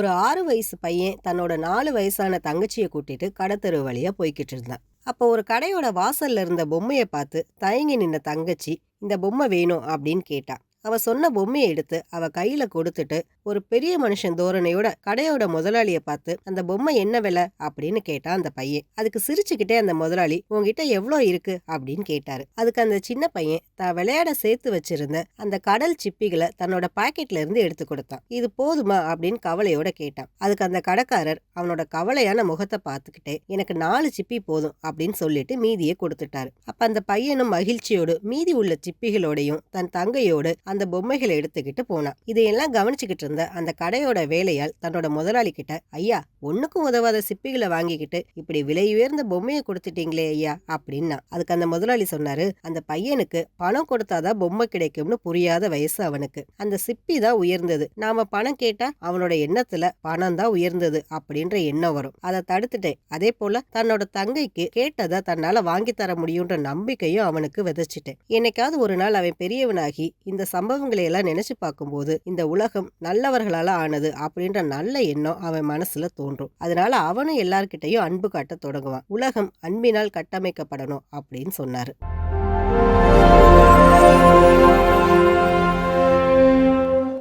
ஒரு ஆறு வயசு பையன் தன்னோட நாலு வயசான தங்கச்சியை கூட்டிட்டு கடத்தெரு வழியா போய்கிட்டு இருந்தான். அப்போ ஒரு கடையோட வாசல்ல இருந்த பொம்மையை பார்த்து தயங்கி நின்ன தங்கச்சி இந்த பொம்மை வேணும் அப்படின்னு கேட்டா. அவ சொன்ன பொம்மையை எடுத்து அவ கையில கொடுத்துட்டு ஒரு பெரிய மனுஷன் தோரணையோட கடையோட முதலாளியை பார்த்து அந்த பொம்மை என்ன விலை? அப்படின்னு கேட்டா அந்த பையன். அதுக்கு சிரிச்சுக்கிட்டே அந்த முதலாளி உங்ககிட்ட எவ்வளோ இருக்கு? அப்படின்னு கேட்டாரு. அதுக்கு அந்த சின்ன பையன் தான் விளையாட சேர்த்து வச்சிருந்த அந்த கடல் சிப்பிகளை தன்னோட பாக்கெட்ல இருந்து எடுத்து கொடுத்தான். இது போதுமா? அப்படின்னு கவலையோட கேட்டான். அதுக்கு அந்த கடைக்காரர் அவனோட கவலையான முகத்தை பார்த்துக்கிட்டே எனக்கு நாலு சிப்பி போதும் அப்படின்னு சொல்லிட்டு மீதியை கொடுத்துட்டாரு. அப்ப அந்த பையனும் மகிழ்ச்சியோடு மீதி உள்ள சிப்பிகளோடையும் தன் தங்கையோடு அந்த பொம்மைகளை எடுத்துக்கிட்டு போனான். இதையெல்லாம் கவனிச்சுக்கிட்டு இருந்த அந்த கடையோட வேலையால் தன்னோட முதலாளி கிட்ட ஐயா ஒண்ணுக்கும் உதவாத சிப்பிகளை வாங்கிக்கிட்டு இப்படி விலை உயர்ந்த பொம்மையை கொடுத்துட்டீங்களே ஐயா அப்படின்னா அதுக்கு அந்த முதலாளி சொன்னாரு அந்த பையனுக்கு பணம் கொடுத்தாதான் பொம்மை கிடைக்கும்னு புரியாத வயசு அவனுக்கு. அந்த சிப்பி தான் உயர்ந்தது. நாம பணம் கேட்டா அவனோட எண்ணத்துல பணம் தான் உயர்ந்தது அப்படின்ற எண்ணம் வரும். அதை தடுத்துட்டேன். அதே போல தன்னோட தங்கைக்கு கேட்டதை தன்னால வாங்கி தர முடியும்ன்ற நம்பிக்கையும் அவனுக்கு விதைச்சிட்டேன். என்னைக்காவது ஒரு நாள் அவன் பெரியவனாகி இந்த சம்பவங்களை எல்லாம் நினைச்சு பார்க்கும்போது இந்த உலகம் நல்ல நல்லவர்களால் ஆனது அப்படின்ற நல்ல எண்ணம் அவன் மனசுல தோன்றும். அதனால அவனும் எல்லார்கிட்டையும் அன்பு காட்ட தொடங்குவான். உலகம் அன்பினால் கட்டமைக்கப்படணும் அப்படின்னு சொன்னாரு.